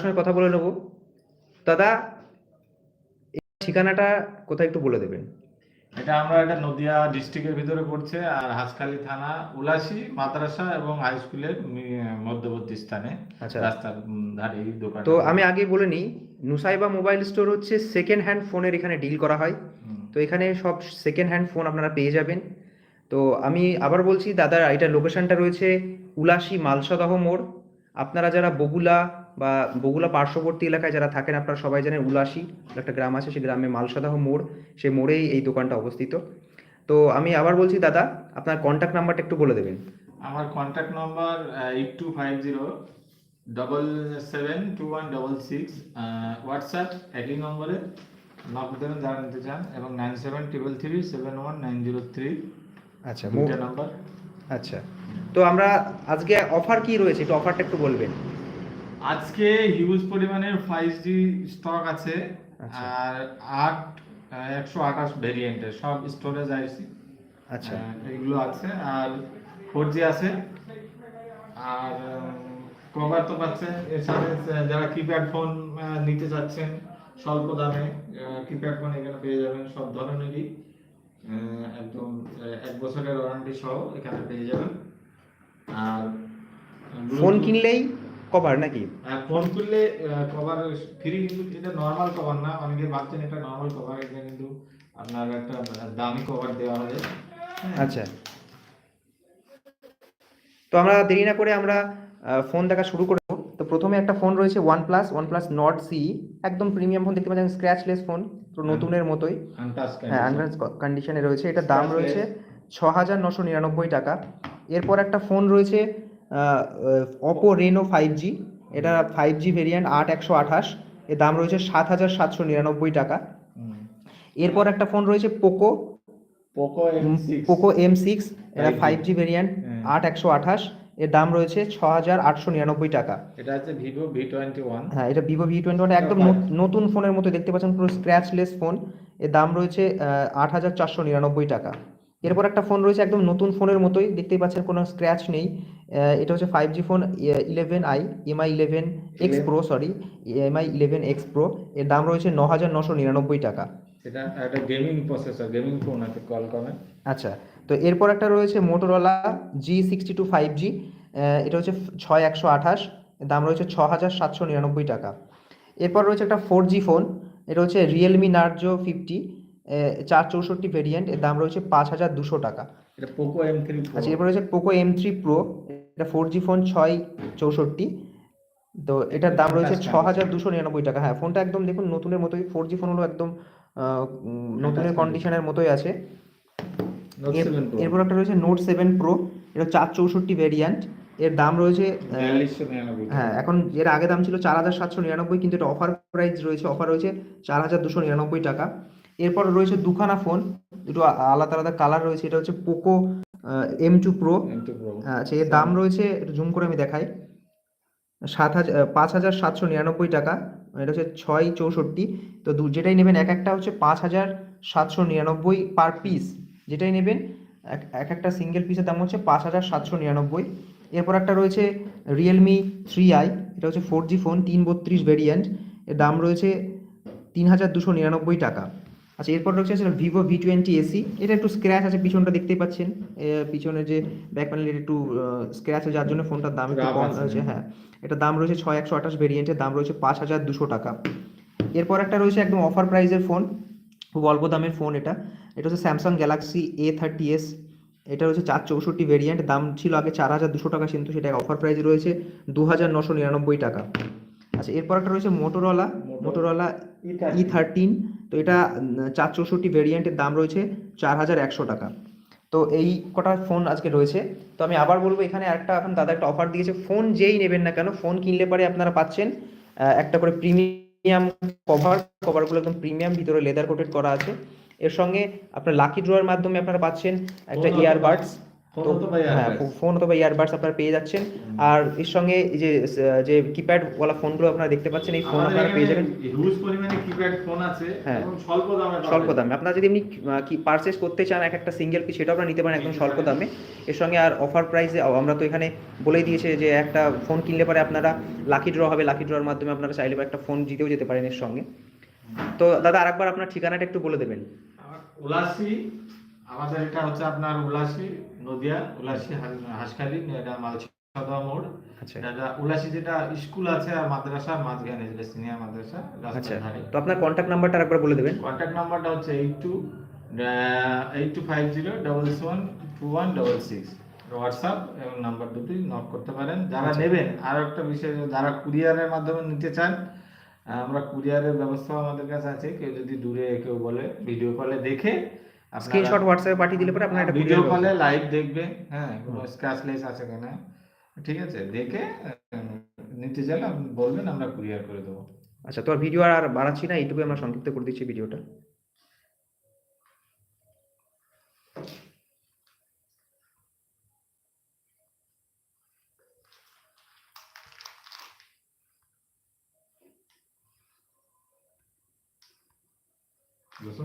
সঙ্গে কথা বলে নেব। দাদা এই ঠিকানাটা কোথায় একটু বলে দেবেন? এটা আমরা এটা নদিয়া ডিস্ট্রিক্টের ভিতরে পড়ছে আর হাসখালী থানা উলাসি মাদ্রাসা এবং হাই স্কুলের মধ্যবর্তী স্থানে। আচ্ছা। রাস্তার ধারে দোকান তো আমি আগে বলে নিই নুসাইবা মোবাইল স্টোর হচ্ছে সেকেন্ড হ্যান্ড ফোনের এখানে ডিল করা হয়। তো এখানে সব সেকেন্ড হ্যান্ড ফোন আপনারা পেয়ে যাবেন। তো আমি আবার বলছি দাদা এটা লোকেশনটা রয়েছে উলাসি মালসাদহ মোড়। আপনারা যারা বগুলা বা বগুলা পার্শ্ববর্তী এলাকায় যারা থাকেন আপনারা সবাই জানেন উলাসি একটা গ্রাম আছে সেই গ্রামে মালসাদহ মোড় সেই মোড়েই এই দোকানটা অবস্থিত। তো আমি আবার বলছি দাদা আপনার কন্ট্যাক্ট নাম্বারটা একটু বলে দেবেন। আমার contact number eight two five zero double seven two one double six WhatsApp একই নম্বরে নক দেবেন যারা নিতে চান এবং nine seven triple three seven one nine zero three আচ্ছা নাম্বার আচ্ছা। তো আমরা আজকে অফার কি রয়েছে একটু অফারটা একটু বলবেন। আজকে হিউজ পরিমাণের ফাইভ জি স্টক আছে আচ্ছা। আর আট একশো আঠাশ ভেরিয়েন্টের সব স্টোরেজ আইসি আচ্ছা। এগুলো আছে আর ফোর জি আছে। আর কভার তো পাচ্ছেন এর সাথে যারা কিপ্যাড ফোন নিতে চাচ্ছেন স্বল্প দামে কিপ্যাড ফোন এখানে পেয়ে যাবেন সব ধরনেরই। একদম এক বছরের ওয়ারেন্টি সহ এখানে পেয়ে যাবেন। আর ফোন কিনলেই কভার নাকি? ফোন করলে কভার ফ্রি কিন্তু এটা নর্মাল কভার না। অনেকে ভাবছেন এটা নর্মাল কভার এটা কিন্তু আপনার একটা দামি কভার দেওয়া হবে হ্যাঁ। আচ্ছা। তো আমরা দেরি না করে আমরা ফোন দেখা শুরু করব তো প্রথমে একটা ফোন রয়েছে one plus one plus Nord C একদম প্রিমিয়াম ফোন দেখতে পাচ্ছেন স্ক্র্যাচলেস ফোন তো নতুনের মতোই। হ্যাঁ আনরাজ কন্ডিশনে রয়েছে। এটার দাম রয়েছে ছ হাজার নশো নিরানব্বই টাকা। এরপর একটা ফোন রয়েছে অপো রেনো ফাইভ জি এটা ফাইভ জি ভেরিয়েন্ট আট একশো আঠাশ। এর দাম রয়েছে সাত হাজার সাতশো নিরানব্বই টাকা। এরপর একটা ফোন রয়েছে পোকো পোকো এম সিক্স এটা ফাইভ জি ভেরিয়েন্ট। আট একশো আঠাশ। এর দাম রয়েছে ছ হাজার আটশো নিরানব্বই টাকা। এটা হচ্ছে ভিভো ভি টোয়েন্টি ওয়ান হ্যাঁ এটা ভিভো ভি টোয়েন্টি ওয়ান একদম নতুন ফোনের মতো দেখতে পাচ্ছেন পুরো স্ক্র্যাচলেস ফোন এর দাম রয়েছে আট হাজার চারশো নিরানব্বই টাকা। এরপর একটা ফোন রয়েছে একদম নতুন ফোনের মতোই দেখতেই পাচ্ছেন কোনো স্ক্র্যাচ নেই। এটা হচ্ছে five G phone eleven I Mi eleven X pro sorry Mi eleven X pro এর দাম রয়েছে ন হাজার নশো নিরানব্বই টাকা। এটা একটা গেমিং প্রসেসর গেমিং ফোন আছে কল আচ্ছা তো এরপর একটা রয়েছে Motorola G sixty two five G এটা হচ্ছে ছয় একশো আঠাশ দাম রয়েছে ছ হাজার সাতশো নিরানব্বই টাকা। এরপর রয়েছে একটা ফোর জি ফোন এটা হচ্ছে রিয়েলমি নার্জো ফিফটি চার চৌষট্টি ভেরিয়েন্ট এর দাম রয়েছে পাঁচ হাজার দুশো টাকা। এটা পোকো এম থ্রি আচ্ছা এরপর রয়েছে পোকো এম থ্রি প্রো এটা ফোর জি ফোন ছয় চৌষট্টি। তো এটার দাম রয়েছে ছ হাজার দুশো নিরানব্বই টাকা। হ্যাঁ ফোনটা একদম দেখুন নতুনের মতোই ফোর জি ফোনগুলো একদম আহ, নতুনের কন্ডিশনের মতোই আছে। এরপর একটা রয়েছে নোট সেভেন প্রো এটা চার চৌষট্টি ভেরিয়েন্ট এর দাম রয়েছে হ্যাঁ এখন এর আগে দাম ছিল চার হাজার সাতশো নিরানব্বই কিন্তু এটা অফার প্রাইস রয়েছে অফার রয়েছে চার হাজার দুশো নিরানব্বই টাকা। এরপর রয়েছে দুখানা ফোন দুটো আলাদা আলাদা কালার রয়েছে এটা হচ্ছে পোকো এম টু প্রো আচ্ছা এর দাম রয়েছে একটু জুম করে আমি দেখাই সাত হাজার পাঁচ হাজার সাতশো নিরানব্বই টাকা এটা হচ্ছে ছয় চৌষট্টি তো দু যেটাই নেবেন এক একটা হচ্ছে পাঁচ হাজার সাতশো নিরানব্বই পার পিস যেটাই নেবেন এক এক একটা সিঙ্গেল পিসের দাম হচ্ছে পাঁচ হাজার সাতশো নিরানব্বই। এরপর একটা রয়েছে রিয়েলমি থ্রি আই এটা হচ্ছে ফোর জি ফোন তিন বত্রিশ ভেরিয়েন্ট এর দাম রয়েছে তিন হাজার দুশো নিরানব্বই টাকা। আচ্ছা এরপর রয়েছে ভিভো ভি টোয়েন্টি এসি এটা একটু স্ক্র্যাচ আছে পিছনটা দেখতেই পাচ্ছেন। পিছনে যে ব্যাক প্যানেল একটু স্ক্র্যাচ আছে যার জন্য ফোনটার দাম একটু কম আছে। রয়েছে হ্যাঁ। এটার দাম রয়েছে ছয় একশো আঠাশ ভেরিয়েন্টের দাম রয়েছে পাঁচ হাজার দুশো টাকা। এরপর একটা রয়েছে একদম অফার প্রাইসের ফোন খুব অল্প দামের ফোন এটা। এটা হচ্ছে Samsung Galaxy A thirty S এটা হচ্ছে চার চৌষট্টি ভেরিয়েন্ট দাম ছিল আগে চার হাজার দুশো টাকা কিন্তু সেটা অফার প্রাইস রয়েছে দু হাজার নশো নিরানব্বই টাকা। আচ্ছা এরপর একটা রয়েছে মোটোরোলা মোটোরোলা ই থার্টিন তো এটা চার চৌষট্টি ভেরিয়েন্টের দাম রয়েছে চার হাজার একশো টাকা। তো এই কটা ফোন আজকে রয়েছে। তো আমি আবার বলব এখানে একটা এখন দাদা একটা অফার দিয়েছে। ফোন যেই নেবেন না কেন ফোন কিনলে পরে আপনারা পাচ্ছেন একটা করে প্রিমিয়াম কভার কভারগুলো একদম প্রিমিয়াম ভিতরে লেদার কোটেড করা আছে। এর সঙ্গে আপনার লাকি ড্রয়ের মাধ্যমে আপনারা পাচ্ছেন একটা ইয়ারবাডস হ্যাঁ ফোন অথবা ইয়ারবাডস আপনারা পেয়ে যাচ্ছেন। আর এর সঙ্গে এই যে যে কিপ্যাড ওয়ালা ফোনগুলো আপনারা দেখতে পাচ্ছেন এই ফোন আপনারা পেয়ে যাবেন। হিউজ পরিমাণে কিপ্যাড ফোন আছে হ্যাঁ। এবং স্বল্প দামে। স্বল্প দামে। আপনারা যদি এমনি কি পারচেস করতে চান এক একটা সিঙ্গেল পিস সেটাও আপনারা নিতে পারেন একদম স্বল্প দামে। এর সঙ্গে আর অফার প্রাইসে আমরা তো এখানে বলেই দিয়েছে যে একটা ফোন কিনলে পরে আপনারা লাকি ড্র হবে। লাকি ড্রর মাধ্যমে আপনারা চাইলে একটা ফোন জিতেও যেতে পারেন এর সঙ্গে। তো দাদা আরেকবার আপনার ঠিকানাটা একটু বলে দেবেন। আমার উলাসি আমাদের এটা হচ্ছে আপনার উলাসি নদিয়া উলাসি হাস- হাসখালি এটা মালসাদা মোড়। আচ্ছা। এটা উলাসি যেটা স্কুল আছে আর মাদ্রাসা মাঝখানে যেটা সিনিয়র মাদ্রাসা আচ্ছা। রাস্তার ধারে। তো আপনার কন্ট্যাক্ট নাম্বারটা আরেকবার বলে দেবেন। কন্ট্যাক্ট নাম্বারটা হচ্ছে eight two eight two five zero double seven two one double six WhatsApp এবং নাম্বার দুটি নক করতে পারেন। যারা আচ্ছা। নেবেন আর একটা বিষয় যারা কুরিয়ারের মাধ্যমে নিতে চান আমরা কুরিয়ারের ব্যবস্থা আমাদের কাছে আছে। কেউ যদি দূরে কেউ বলে ভিডিও কলে দেখে স্ক্রিনশট হোয়াটসঅ্যাপে পাঠিয়ে দিলে পরে আপনার একটা ভিডিও কলে লাইভ দেখবে হ্যাঁ কোনো স্ক্র্যাচলেস আছে কিনা ঠিক আছে? দেখে নিতে চাইলে আপনি বলবেন আমরা কুরিয়ার করে দেবো। আচ্ছা তো আর ভিডিও আর বাড়াচ্ছি না এইটুকুই আমরা সংক্ষিপ্ত করে দিচ্ছি ভিডিওটা বুঝছ